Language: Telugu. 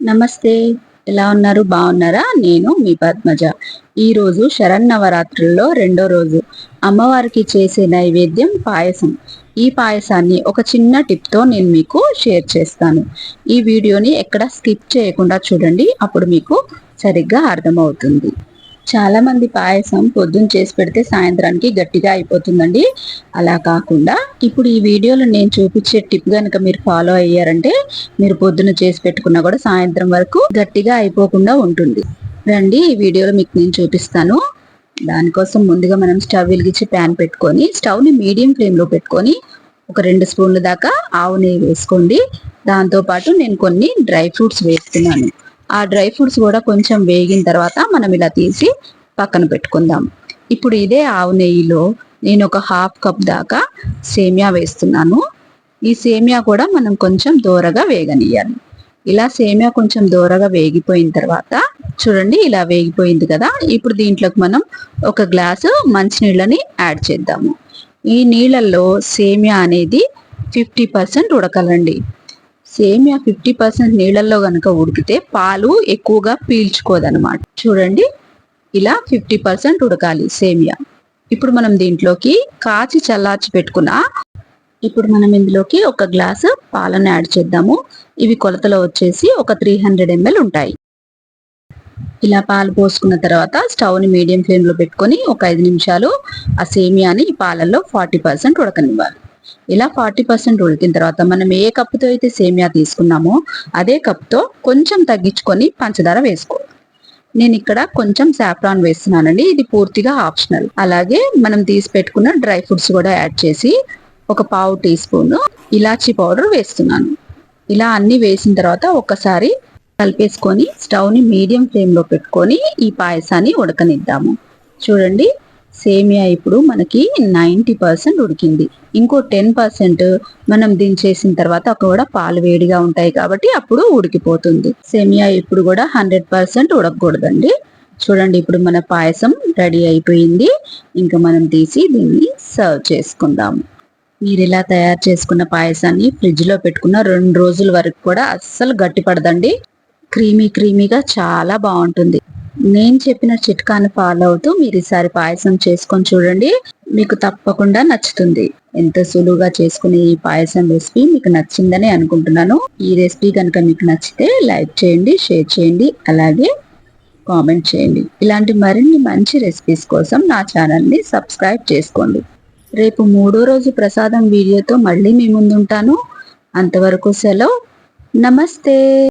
నమస్తే. ఎలా ఉన్నారు? బాగున్నారా? నేను మీ పద్మజ. ఈరోజు శరన్నవరాత్రుల్లో రెండో రోజు. అమ్మవారికి చేసే నైవేద్యం పాయసం. ఈ పాయసాన్ని ఒక చిన్న టిప్తో నేను మీకు షేర్ చేస్తాను. ఈ వీడియోని ఎక్కడ స్కిప్ చేయకుండా చూడండి. అప్పుడు మీకు సరిగ్గా అర్థమవుతుంది. చాలా మంది పాయసం పొద్దున్న చేసి పెడితే సాయంత్రానికి గట్టిగా అయిపోతుందండి. అలా కాకుండా ఇప్పుడు ఈ వీడియోలో నేను చూపించే టిప్ కనుక మీరు ఫాలో అయ్యారంటే మీరు పొద్దున్న చేసి పెట్టుకున్నా కూడా సాయంత్రం వరకు గట్టిగా అయిపోకుండా ఉంటుంది. రండి ఈ వీడియోలో మీకు నేను చూపిస్తాను. దానికోసం ముందుగా మనం స్టవ్ వెలిగించి ప్యాన్ పెట్టుకొని స్టవ్ని మీడియం ఫ్లేమ్లో పెట్టుకొని ఒక రెండు స్పూన్ల దాకా ఆవు నెయ్యి వేసుకోండి. దాంతోపాటు నేను కొన్ని డ్రై ఫ్రూట్స్ వేస్తున్నాను. ఆ డ్రై ఫ్రూట్స్ కూడా కొంచెం వేగిన తర్వాత మనం ఇలా తీసి పక్కన పెట్టుకుందాం. ఇప్పుడు ఇదే ఆవు నెయ్యిలో నేను ఒక హాఫ్ కప్ దాకా సేమియా వేస్తున్నాను. ఈ సేమియా కూడా మనం కొంచెం దూరగా వేగనియాలి ఇలా సేమియా కొంచెం దూరగా వేగిపోయిన తర్వాత చూడండి ఇలా వేగిపోయింది కదా ఇప్పుడు దీంట్లోకి మనం ఒక గ్లాసు మంచినీళ్ళని యాడ్ చేద్దాము. ఈ నీళ్ళల్లో సేమియా అనేది ఫిఫ్టీ పర్సెంట్ ఉడకాలండి. సేమియా ఫిఫ్టీ పర్సెంట్ నీళ్ళల్లో కనుక ఉడికితే పాలు ఎక్కువగా పీల్చుకోదనమాట చూడండి ఇలా ఫిఫ్టీ పర్సెంట్ ఉడకాలి సేమియా. ఇప్పుడు మనం దీంట్లోకి కాచి చల్లార్చి పెట్టుకున్న ఇప్పుడు మనం ఇందులోకి ఒక గ్లాసు పాలను యాడ్ చేద్దాము. ఇవి కొలతలో వచ్చేసి ఒక త్రీ హండ్రెడ్ ఎంఎల్ ఉంటాయి. ఇలా పాలు పోసుకున్న తర్వాత స్టవ్ని మీడియం ఫ్లేమ్లో పెట్టుకొని ఒక ఐదు నిమిషాలు ఆ సేమియాని ఈ పాలల్లో ఫార్టీ పర్సెంట్ ఉడకనివ్వాలి. ఇలా ఫార్టీ పర్సెంట్ ఉడికిన తర్వాత మనం ఏ కప్పుతో అయితే సేమియా తీసుకున్నామో అదే కప్తో కొంచెం తగ్గించుకొని పంచదార వేసుకో నేను ఇక్కడ కొంచెం సాఫ్రాన్ వేస్తున్నానండి. ఇది పూర్తిగా ఆప్షనల్ అలాగే మనం తీసి పెట్టుకున్న డ్రై ఫ్రూట్స్ కూడా యాడ్ చేసి ఒక పావు టీ స్పూన్ ఇలాచీ పౌడర్ వేస్తున్నాను. ఇలా అన్ని వేసిన తర్వాత ఒక్కసారి కలిపేసుకొని స్టవ్ని మీడియం ఫ్లేమ్లో పెట్టుకొని ఈ పాయసాన్ని ఉడకనిద్దాము. చూడండి సేమియా ఇప్పుడు మనకి నైంటీ పర్సెంట్ ఉడికింది. ఇంకో టెన్ పర్సెంట్ మనం దించేసిన తర్వాత కూడా పాలు వేడిగా ఉంటాయి కాబట్టి అప్పుడు ఉడికిపోతుంది. సేమియా ఇప్పుడు కూడా హండ్రెడ్ పర్సెంట్ ఉడకకూడదండి. చూడండి ఇప్పుడు మన పాయసం రెడీ అయిపోయింది. ఇంకా మనం తీసి దీన్ని సర్వ్ చేసుకుందాము మీరు ఇలా తయారు చేసుకున్న పాయసాన్ని ఫ్రిడ్జ్లో పెట్టుకున్న రెండు రోజుల వరకు కూడా అస్సలు గట్టి పడదండి క్రీమీ క్రీమీగా చాలా బాగుంటుంది. నేను చెప్పిన చిట్కాను ఫాలో అవుతూ మీరు ఈసారి పాయసం చేసుకొని చూడండి. మీకు తప్పకుండా నచ్చుతుంది. ఎంత సులువుగా చేసుకునే ఈ పాయసం రెసిపీ మీకు నచ్చిందని అనుకుంటున్నాను. ఈ రెసిపీ కనుక మీకు నచ్చితే లైక్ చేయండి షేర్ చేయండి అలాగే కామెంట్ చేయండి. ఇలాంటి మరిన్ని మంచి రెసిపీస్ కోసం నా ఛానల్ని సబ్స్క్రైబ్ చేసుకోండి. రేపు మూడో రోజు ప్రసాదం వీడియోతో మళ్ళీ మీ ముందుంటాను. అంతవరకు సెలవు. నమస్తే!